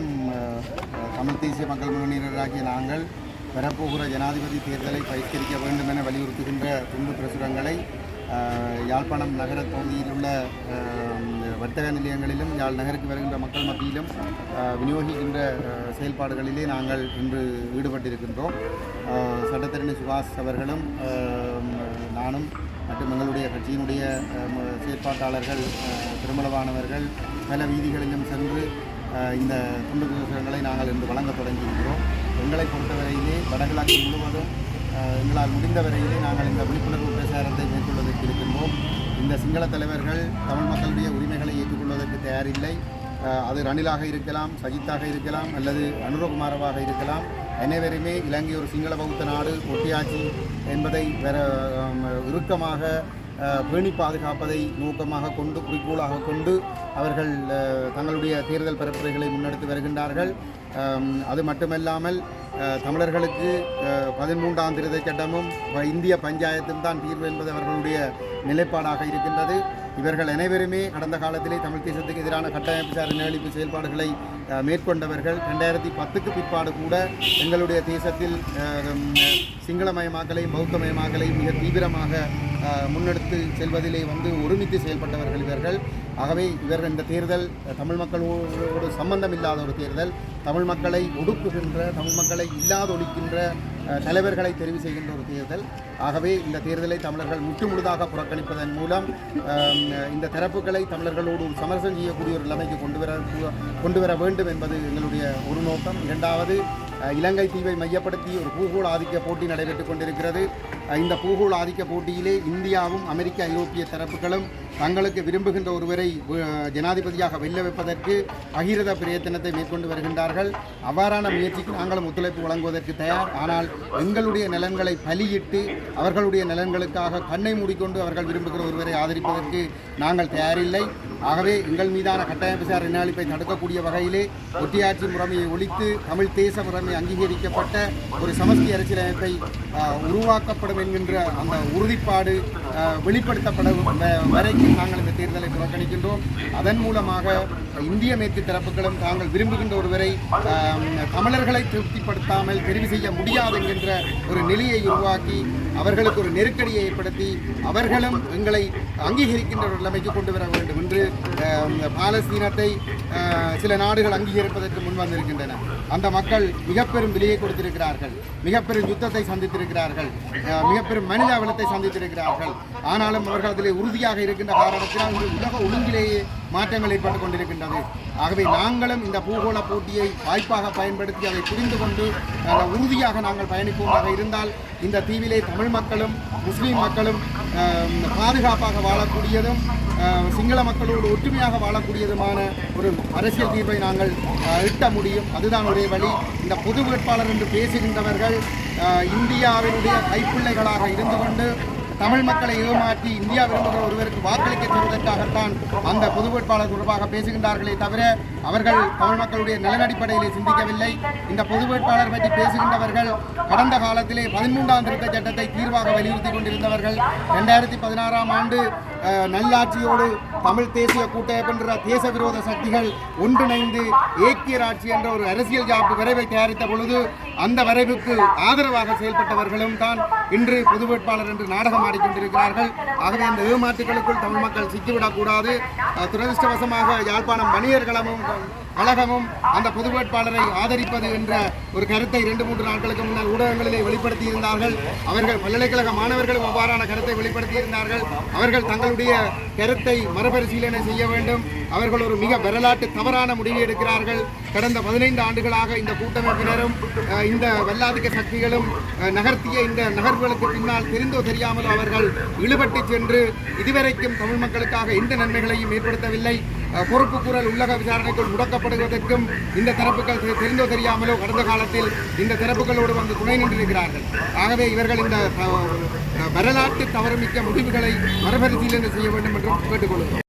தினம் தமிழ் தேசிய மக்கள் முன்னணியினராகிய நாங்கள் பெறப்போகிற ஜனாதிபதி தேர்தலை பயிற்சிக்க வேண்டும் என வலியுறுத்துகின்ற துண்டு பிரசுரங்களை யாழ்ப்பாணம் நகர பகுதியில் உள்ள வர்த்தக நிலையங்களிலும் யாழ் நகருக்கு வருகின்ற மக்கள் மத்தியிலும் விநியோகிக்கின்ற செயல்பாடுகளிலே நாங்கள் இன்று ஈடுபட்டிருக்கின்றோம். சட்டத்தரணி சுபாஷ் அவர்களும் நானும் மற்றும் எங்களுடைய கட்சியினுடைய செயற்பாட்டாளர்கள் திருமணமானவர்கள் பல வீதிகளிலும் சென்று இந்த துண்டு பிரசுரங்களை நாங்கள் இன்று வழங்க தொடங்கியிருக்கிறோம். எங்களை பொறுத்தவரையிலே வடகிழக்கு முழுவதும் எங்களால் முடிந்த வரையிலே நாங்கள் இந்த விழிப்புணர்வு பிரச்சாரத்தை மேற்கொள்வதற்கு இருக்கின்றோம். இந்த சிங்கள தலைவர்கள் தமிழ் மக்களுடைய உரிமைகளை ஏற்றுக்கொள்வதற்கு தயாரில்லை. அது ரணிலாக இருக்கலாம் சஜித்தாக இருக்கலாம் அல்லது அனுரகுமாரவாக இருக்கலாம். அனைவருமே இலங்கை ஒரு சிங்கள பௌத்த நாடு ஒட்டியாட்சி என்பதை வேற இறுக்கமாக பேணி பாதுகாப்பதை நோக்கமாக கொண்டு குறிக்கோளாக கொண்டு அவர்கள் தங்களுடைய தேர்தல் பரப்புரைகளை முன்னெடுத்து வருகின்றார்கள். அது மட்டுமல்லாமல் தமிழர்களுக்கு பதிமூன்றாம் திருதை சட்டமும் ப- இந்திய பஞ்சாயத்தும் தான் தீர்வு என்பது அவர்களுடைய நிலைப்பாடாக இருக்கின்றது. இவர்கள் அனைவருமே கடந்த காலத்திலே தமிழ் தேசத்துக்கு எதிரான கட்டமைப்பு சார் நிலழிப்பு செயல்பாடுகளை மேற்கொண்டவர்கள். ரெண்டாயிரத்தி பத்துக்கு பிற்பாடு கூட எங்களுடைய தேசத்தில் சிங்களமயமாக்கலையும் பௌத்தமயமாக்கலையும் மிக தீவிரமாக முன்னெடுத்து செல்வதிலே வந்து ஒருமித்து செயல்பட்டவர்கள் இவர்கள். ஆகவே இவர்கள் இந்த தேர்தல் தமிழ் மக்களோடு சம்பந்தம் இல்லாத ஒரு தேர்தல். தமிழ் மக்களை ஒடுக்குகின்ற தமிழ் மக்களை இல்லாதொழிக்கின்ற தலைவர்களை தெரிவு செய்கின்ற ஒரு தேர்தல். ஆகவே இந்த தேர்தலை தமிழர்கள் முற்றுமுழுதாக புறக்கணிப்பதன் மூலம் இந்த தரப்புகளை தமிழர்களோடு ஒரு சமரசம் செய்யக்கூடிய ஒரு நிலைமைக்கு கொண்டு வர கொண்டு வர வேண்டும் என்பது எங்களுடைய ஒரு நோக்கம். இரண்டாவது இலங்கை தீவை மையப்படுத்தி ஒரு பூகோள ஆதிக்க போட்டி நடைபெற்றுக் கொண்டிருக்கிறது. இந்த பூகோள ஆதிக்க போட்டியிலே இந்தியாவும் அமெரிக்க ஐரோப்பிய தரப்புகளும் தங்களுக்கு விரும்புகின்ற ஒருவரை ஜனாதிபதியாக வெல்ல வைப்பதற்கு பகிரத பிரயத்தனத்தை மேற்கொண்டு வருகின்றார்கள். அவ்வாறான முயற்சிக்கு நாங்களும் ஒத்துழைப்பு வழங்குவதற்கு தயார். ஆனால் எங்களுடைய நலன்களை பலியிட்டு அவர்களுடைய நலன்களுக்காக கண்ணை மூடிக்கொண்டு அவர்கள் விரும்புகிற ஒருவரை ஆதரிப்பதற்கு நாங்கள் தயாரில்லை. ஆகவே எங்கள் மீதான கட்டமைப்பு சார் இனஅழிப்பை தடுக்கக்கூடிய வகையிலே ஒட்டியாட்சி முறைமையை ஒழித்து தமிழ் தேச முறைமை அங்கீகரிக்கப்பட்ட ஒரு சமஸ்தி அரசியலமைப்பை உருவாக்கப்படும் என்கின்ற அந்த உறுதிப்பாடு வெளிப்படுத்தப்பட வரைக்கும் நாங்கள் இந்த தேர்தலை புறக்கணிக்கின்றோம். அதன் மூலமாக இந்திய மேற்கு தரப்புகளும் தாங்கள் விரும்புகின்ற ஒருவரை தமிழர்களை திருப்திப்படுத்தாமல் தெரிவு செய்ய முடியாது என்கின்ற ஒரு நிலையை உருவாக்கி அவர்களுக்கு ஒரு நெருக்கடியை ஏற்படுத்தி அவர்களும் எங்களை அங்கீகரிக்கின்ற ஒரு நிலைமைக்கு கொண்டு வர வேண்டும் என்று பாலஸ்தீனத்தை சில நாடுகள் அங்கீகரிப்பதற்கு முன் வந்திருக்கின்றன. அந்த மக்கள் மிக பெரும் விலையை கொடுத்திருக்கிறார்கள். மிக பெரும் யுத்தத்தை சந்தித்திருக்கிறார்கள். மிகப்பெரும் மனித அவலத்தை சந்தித்திருக்கிறார்கள். ஆனாலும் அவர்கள் அதில் உறுதியாக இருக்கின்ற காரணத்தினால் இன்று உலக ஒழுங்கிலேயே மாற்றங்கள் ஏற்பட்டுக் கொண்டிருக்கின்றது. ஆகவே நாங்களும் இந்த பூகோள போட்டியை வாய்ப்பாக பயன்படுத்தி அதை புரிந்து கொண்டு உறுதியாக நாங்கள் பயணிப்போமாக இருந்தால் இந்த தீவிலே தமிழ் மக்களும் முஸ்லீம் மக்களும் பாதுகாப்பாக வாழக்கூடியதும் சிங்கள மக்களோடு ஒற்றுமையாக வாழக்கூடியதுமான ஒரு அரசியல் தீர்வை நாங்கள் எட்ட முடியும். அதுதான் ஒரு வழி இந்த பொது வேட்பாளர் என்று பேசுகின்றவர்கள் இந்தியாவினுடைய கைப்பிள்ளைகளாக இருந்து கொண்டு தமிழ் மக்களை ஏமாற்றி இந்தியா விரும்புகிற ஒருவருக்கு வாக்களிக்க செய்வதற்காகத்தான் அந்த பொது வேட்பாளர் தொடர்பாக பேசுகின்றார்களே தவிர அவர்கள் தமிழ் மக்களுடைய நலன் அடிப்படையிலே சிந்திக்கவில்லை. இந்த பொது வேட்பாளர் பற்றி பேசுகின்றவர்கள் கடந்த காலத்திலே பதிமூன்றாம் திருத்த சட்டத்தை தீர்வாக வலியுறுத்தி கொண்டிருந்தவர்கள். ரெண்டாயிரத்தி பதினாறாம் ஆண்டு நல்லாட்சியோடு தமிழ் தேசிய கூட்டமைப்புன்ற தேச விரோத சக்திகள் ஒன்றிணைந்து ஏக்கியராட்சி என்ற ஒரு அரசியல் ஜாப்பு வரைவை தயாரித்த பொழுது அந்த வரைவுக்கு ஆதரவாக செயல்பட்டவர்களும் தான் இன்று பொது வேட்பாளர் என்று நாடகம் ஆடிக்கொண்டிருக்கிறார்கள். ஆகவே அந்த ஏமாற்றுகளுக்குள் தமிழ் மக்கள் சிக்கிவிடக்கூடாது. துரதிருஷ்டவசமாக துரதிர்ஷ்டவசமாக யாழ்ப்பாணம் வணிகர்களமும் கழகமும் அந்த பொது வேட்பாளரை ஆதரிப்பது என்ற ஒரு கருத்தை இரண்டு மூன்று நாட்களுக்கு முன்னால் ஊடகங்களிலே வெளிப்படுத்தி இருந்தார்கள். அவர்கள் பல்கலைக்கழக மாணவர்களும் அவ்வாறான கருத்தை வெளிப்படுத்தி இருந்தார்கள். அவர்கள் தங்களுடைய கருத்தை மறுபரிசீலனை செய்ய வேண்டும். அவர்கள் ஒரு மிக வரலாற்று தவறான முடிவை எடுக்கிறார்கள். கடந்த பதினைந்து ஆண்டுகளாக இந்த கூட்டமைப்பினரும் அஹ், இந்த வல்லாதிக்க சக்திகளும் நகர்த்திய இந்த நகர்வுகளுக்கு பின்னால் தெரிந்தோ தெரியாமலோ அவர்கள் இழுபட்டு சென்று இதுவரைக்கும் தமிழ் மக்களுக்காக எந்த நன்மைகளையும் ஏற்படுத்தவில்லை. பொறுப்பு கூறல் உள்ளக விசாரணைக்குள் முடக்கப்படுவதற்கும் இந்த தரப்புகள் தெரிந்தோ தெரியாமலோ கடந்த காலத்தில் இந்த தரப்புகளோடு வந்து துணை நின்றிருக்கிறார்கள். ஆகவே இவர்கள் இந்த வரலாற்று தவறுமிக்க முடிவுகளை மறுபரிசீலனை செய்ய வேண்டும் என்று கேட்டுக்கொள்கிறோம்.